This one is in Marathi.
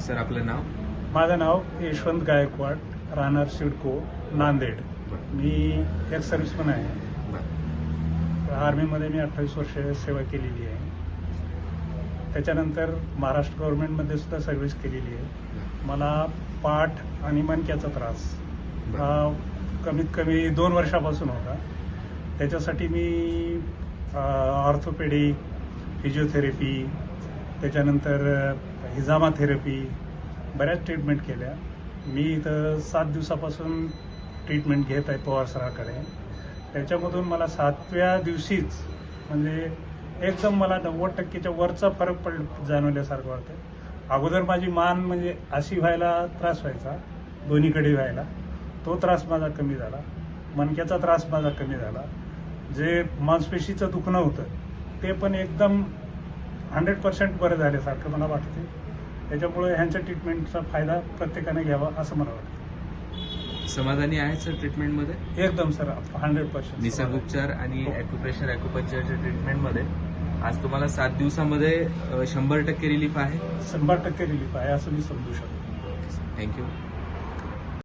सर आपलं नाव? माझं नाव यशवंत गायकवाड राहणार सिडको नांदेड. मी एक सर्व्हिसमन आहे. आर्मीमध्ये मी अठ्ठावीस वर्ष सेवा केलेली आहे. त्याच्यानंतर महाराष्ट्र गव्हर्नमेंटमध्ये सुद्धा सर्व्हिस केलेली आहे. मला पाठ आणि मणक्याचा त्रास हा कमीत कमी दोन वर्षापासून होता. त्याच्यासाठी मी ऑर्थोपेडिक फिजिओथेरपी त्याच्यानंतर हिजामा थेरपी बऱ्याच ट्रीटमेंट केल्या. मी इथं सात दिवसापासून ट्रीटमेंट घेत आहे पवार सराकडे. त्याच्यामधून मला सातव्या दिवशीच म्हणजे एकदम मला नव्वद टक्केच्या वरचा फरक पड जाणवल्यासारखं वाटतं अगोदर माझी मान म्हणजे अशी व्हायला त्रास व्हायचा दोन्हीकडे व्हायला. तो त्रास माझा कमी झाला. मणक्याचा त्रास माझा कमी झाला. जे मांसपेशीचं दुखणं होतं ते पण एकदम हंड्रेड पर्सेंट बरं झाल्यासारखं मला वाटते त्याच्यामुळे ह्यांच्या ट्रीटमेंटचा फायदा प्रत्येकाने घ्यावा असं मला वाटतं. समाधानी आहेत सर ट्रीटमेंटमध्ये एकदम सर हंड्रेड पर्सेंट निसर्गोपचार आणि ॲक्युप्रेशर ॲक्युपंक्चरच्या ट्रीटमेंटमध्ये आज तुम्हाला सात दिवसामध्ये अ, शंभर टक्के रिलीफ आहे. शंभर टक्के रिलीफ आहे असं मी समजू शकतो. थँक्यू